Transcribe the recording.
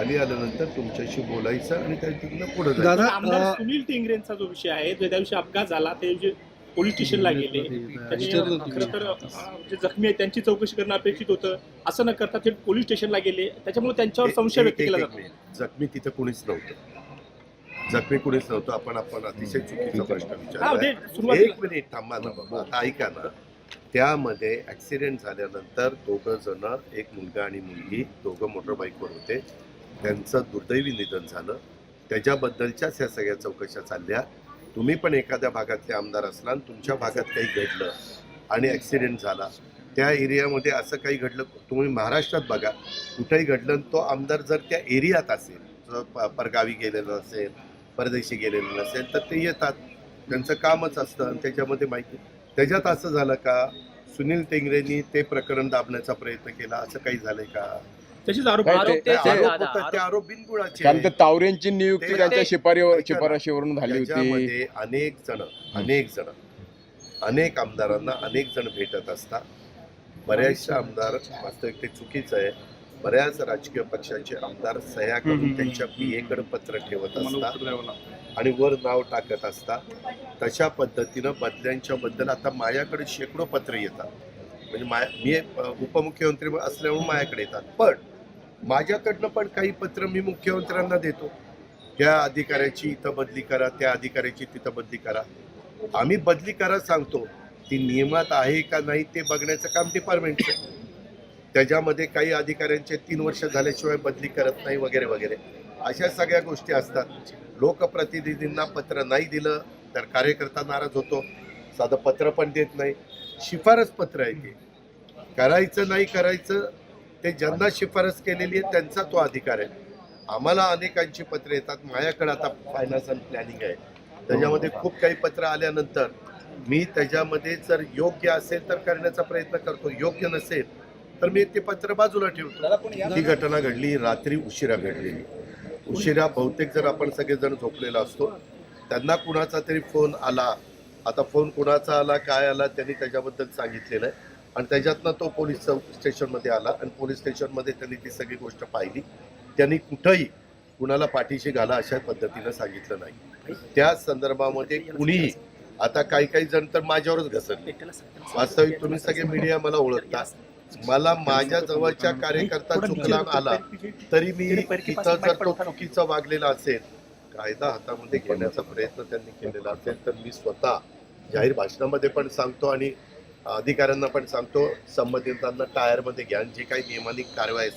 खाली आल्यानंतर तुमच्याशी बोलायचं आणि त्या तिथनं पुढे दादा आमदार सुनील टेंगरेंचा जो विषय आहे जो त्या दिवशी अपघात झाला ते जे पोलीस स्टेशनला गेले त्यांनी खरं तर जे जखमी आहेत त्यांची चौकशी करणं अपेक्षित होतं. असं न करता ते पोलीस स्टेशनला गेले. त्याच्यामुळे त्यांच्यावर संशय व्यक्त केला जातो. जखमी तिथं कोणीच नव्हतं. जखमी कोणीच नव्हतं. आपण आपण अतिशय चुकीचा प्रश्न विचारला एक मिनिट थांबा ना बाबा आता ऐका ना. त्यामध्ये ऍक्सिडेंट झाल्यानंतर दोघं जण एक मुलगा आणि मुलगी दोघं मोटरबाईकवर होते. त्यांचं दुर्दैवी निधन झालं. त्याच्याबद्दलच्याच ह्या सगळ्या चौकशा चालल्या. तुम्ही पण एखाद्या भागातले आमदार असला आणि तुमच्या भागात काही घडलं आणि ॲक्सिडेंट झाला. त्या एरियामध्ये असं काही घडलं तुम्ही महाराष्ट्रात बघा. कुठेही घडलं आणि तो आमदार जर त्या एरियात असेल जर प- परगावी गेलेलं नसेल परदेशी गेलेलं नसेल तर ते येतात. त्यांचं कामच असतं आणि त्याच्यामध्ये माहिती. त्याच्यात असं झालं का सुनील टेंगरेंनी ते प्रकरण दाबण्याचा प्रयत्न केला असं काही झालं आहे का? तसेच आरोप काय आरोप ते- ते ते- आरोप होतात, ते आरोप बिनबुडाचे कारण आहेत. ते तावरेंची नियुक्ती ते- त्यांच्या ते- शिफारीवर ऐका ना. शिफारशीवरून झाली होती. त्याच्यामध्ये अनेक जण अनेक जण अनेक आमदारांना अनेक जण भेटत असतात. बऱ्याचशा आमदार वास्तविक ते चुकीचं आहे. बऱ्याच राजकीय पक्षाचे आमदार सह्या हम्म, करून हम्म, त्यांच्या पीएकडे पत्र ठेवत असतात आणि वर नाव टाकत असतात. तशा पद्धतीनं बदल्यांच्या बद्दल आता माझ्याकडे शेकडो पत्र येतात. म्हणजे माया मी एक, अ, उपमुख्यमंत्री असल्यामुळे माझ्याकडे येतात. पण माझ्याकडनं पण काही पत्र मी मुख्यमंत्र्यांना देतो. त्या अधिकाऱ्याची इथं बदली करा त्या अधिकाऱ्याची तिथं बदली करा. आम्ही बदली करा सांगतो ती नियमात आहे का नाही ते बघण्याचं काम डिपार्टमेंटचं आहे. त्याच्यामध्ये काही अधिकाऱ्यांचे तीन वर्ष झाल्याशिवाय बदली करत नाही वगैरे वगैरे. अशा सगळ्या गोष्टी असतात. लोकप्रतिनिधींना पत्र नाही दिलं तर कार्यकर्ता नाराज होतो. साधं पत्र पण देत नाही. शिफारस पत्र आहे ते. करायचं नाही करायचं ते ज्यांना शिफारस केलेली आहे त्यांचा तो अधिकार आहे. आम्हाला अनेकांची पत्रे येतात. माझ्याकडे आता फायनान्स अँड प्लॅनिंग आहे. त्याच्यामध्ये खूप काही पत्र आल्यानंतर मी त्याच्यामध्ये जर योग्य असेल तर करण्याचा प्रयत्न करतो. योग्य नसेल तर मी ते पत्र बाजूला ठेवतो. ही घटना घडली रात्री उशिरा घडलेली उशिरा बहुतेक जर आपण सगळेजण झोपलेला असतो त्यांना कुणाचा तरी फोन आला. आता फोन कुणाचा आला काय आला त्यांनी त्याच्याबद्दल सांगितलेलं आहे. आणि त्याच्यातनं तो पोलीस चौक स्टेशनमध्ये आला आणि पोलीस स्टेशनमध्ये त्यांनी ती सगळी गोष्ट पाहिली. त्यांनी कुठंही कुणाला पाठीशी घाला अशा पद्धतीनं सांगितलं नाही. त्या संदर्भामध्ये कुणीही आता काही काही जण तर माझ्यावरच घसरले. वास्तविक तुम्ही सगळे मीडिया मला ओळखता. मला माझ्या जवळच्या कार्यकर्ता चुकला आला तरी मी तिथं जर तो चुकीचा वागलेला असेल कायदा हातामध्ये घेण्याचा प्रयत्न त्यांनी केलेला असेल तर मी स्वतः जाहीर भाषणामध्ये पण सांगतो आणि अधिकाऱ्यांना पण सांगतो संबंधितांना टायरमध्ये घ्या जे काही नियमानिक कारवाई